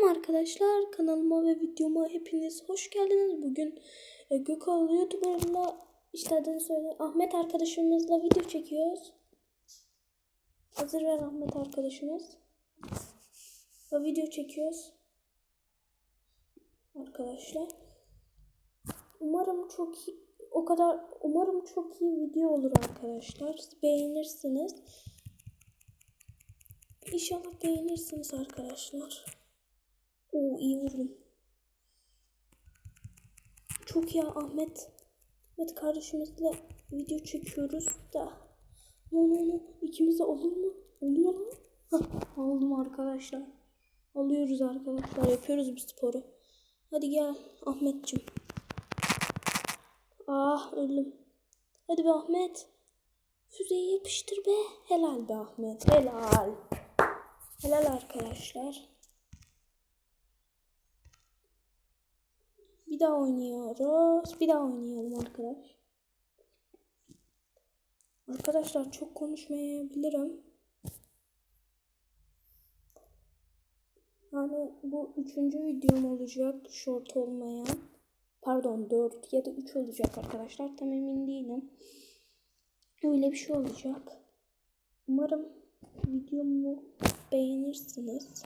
Selam arkadaşlar kanalıma ve videoma hepiniz hoş geldiniz. Bugün e, Gökal YouTuber'la işte adını söyle Ahmet arkadaşımızla video çekiyoruz. Hazır ver Ahmet arkadaşımız. Ve video çekiyoruz. Arkadaşlar. Umarım çok iyi, o kadar umarım çok iyi video olur arkadaşlar. Beğenirsiniz. İnşallah beğenirsiniz arkadaşlar. Oo iyi vurdum. Çok ya Ahmet. Ahmet kardeşimizle video çekiyoruz da. No no no. İkimiz de olur mu? Oluyor mu? Aldım arkadaşlar. Alıyoruz arkadaşlar. Yapıyoruz bu sporu. Hadi gel Ahmetciğim. Ah öldüm. Hadi be Ahmet. Füzeyi yapıştır be. Helal be Ahmet. Helal. Helal arkadaşlar. Bir daha oynuyoruz. Bir daha oynayalım arkadaş. Arkadaşlar çok konuşmayabilirim. Yani bu üçüncü videom olacak. Short olmayan. Pardon dört ya da üç olacak arkadaşlar. Tam emin değilim. Öyle bir şey olacak. Umarım videomu beğenirsiniz.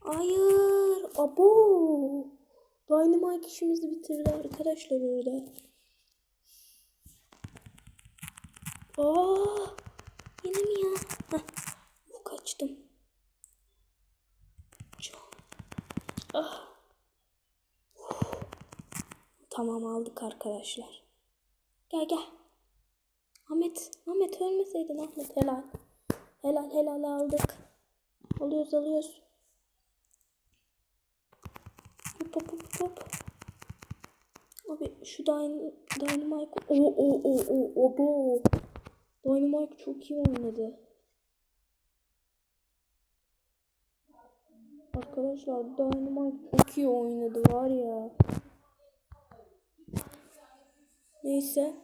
Hayır. Abo. Dynamite işimizi bitirdi arkadaşlar orada. Aa, yine mi ya? Heh, bu kaçtım. Ah. Tamam aldık arkadaşlar. Gel gel. Ahmet, Ahmet ölmeseydin Ahmet helal. Helal helal aldık. Alıyoruz alıyoruz. Hop hop hop hop. Abi şu Dyn Dynamite o o o o o bu. Dynamite çok iyi oynadı. Arkadaşlar Dynamite çok iyi oynadı var ya. Neyse.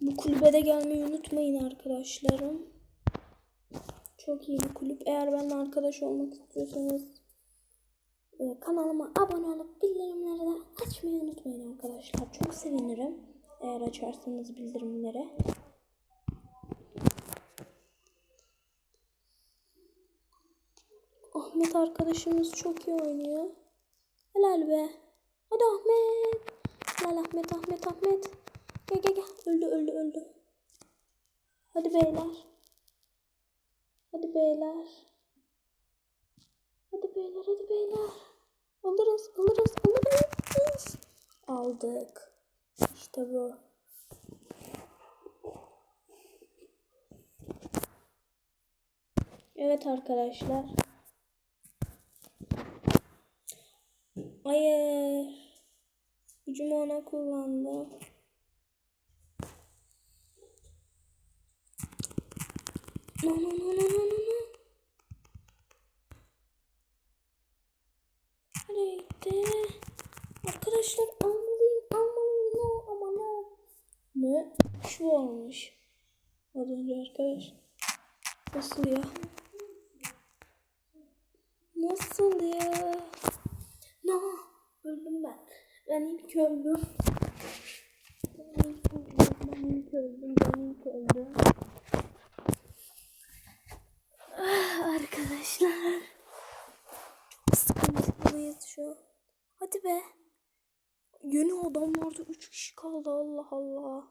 Bu kulübe de gelmeyi unutmayın arkadaşlarım. Çok iyi bir kulüp. Eğer benimle arkadaş olmak istiyorsanız e, kanalıma abone olup bildirimleri de açmayı unutmayın arkadaşlar. Çok sevinirim. Eğer açarsanız bildirimleri. Ahmet arkadaşımız çok iyi oynuyor. Helal be. Hadi Ahmet. Helal Ahmet Ahmet Ahmet. Gel gel gel. Öldü öldü öldü. Hadi beyler. Hadi beyler. Beyler hadi beyler. Alırız alırız alırız. Aldık. İşte bu. Evet arkadaşlar. Hayır. Gücümü ona kullandım. No no no no no no gitti? Arkadaşlar almalıyım almalıyım no ama no. Ne? Şu olmuş. Az önce arkadaş. Nasıl ya? Nasıl ya? No. Öldüm ben. Ben ilk öldüm. Ben ilk öldüm. Ben ilk öldüm. Ben ilk öldüm. Ah, arkadaşlar. Çok sıkıntılıyız şu an. Be. Yeni adamlarda 3 kişi kaldı Allah Allah.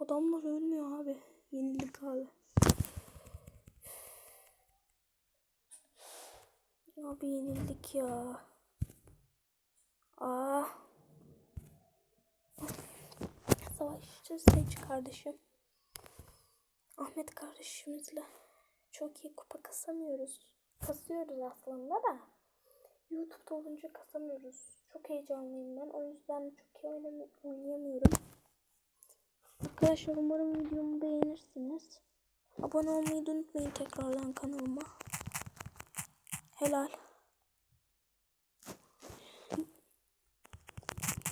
Adamlar ölmüyor abi. Yenildik abi. Abi yenildik ya. Aa. Savaşçı Seç kardeşim. Ahmet kardeşimizle çok iyi kupa kasamıyoruz. Kasıyoruz aslında da. YouTube'da olunca kasamıyoruz. Çok heyecanlıyım ben. O yüzden çok iyi oynayamıyorum. Arkadaşlar umarım videomu beğenirsiniz. Abone olmayı unutmayın tekrardan kanalıma. Helal.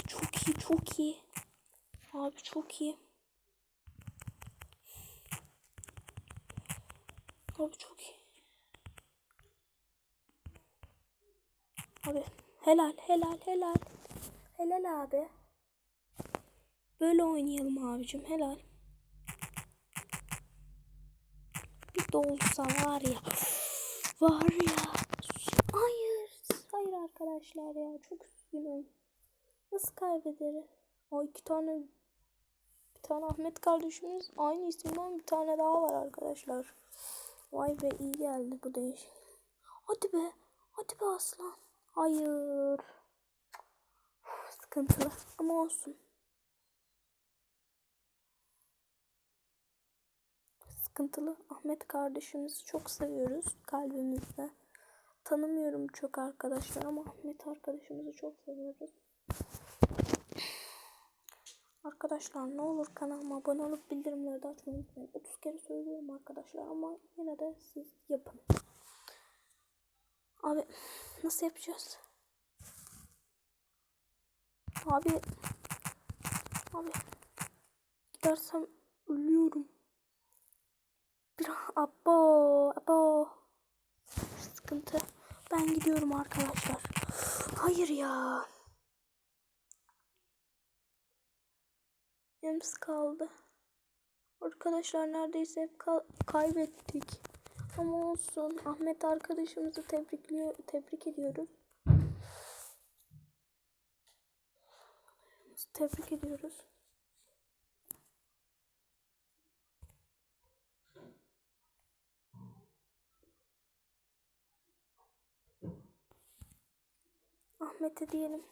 Çok iyi, çok iyi. Abi çok iyi. Abi çok iyi. Abi. Helal helal helal. Helal abi. Böyle oynayalım abicim helal. Bir de olsa var ya. Var ya. Hayır. Hayır arkadaşlar ya. Çok üzgünüm. Nasıl kaybederiz? O iki tane bir tane Ahmet kardeşimiz aynı isimden bir tane daha var arkadaşlar. Vay be iyi geldi bu değişik. Hadi be. Hadi be aslan. Hayır. Uf, sıkıntılı ama olsun. Sıkıntılı Ahmet kardeşimizi çok seviyoruz kalbimizde. Tanımıyorum çok arkadaşlar ama Ahmet arkadaşımızı çok seviyoruz. Arkadaşlar ne olur kanalıma abone olup bildirimleri de açmayı unutmayın. 30 kere söylüyorum arkadaşlar ama yine de siz yapın. Abi nasıl yapacağız? Abi abi gidersem ölüyorum. Bir abo abo sıkıntı. Ben gidiyorum arkadaşlar. Hayır ya. Ems kaldı. Arkadaşlar neredeyse hep ka- kaybettik. Ama olsun. Ahmet arkadaşımızı tebrikliyor, tebrik ediyoruz. Tebrik ediyoruz. Ahmet'e diyelim.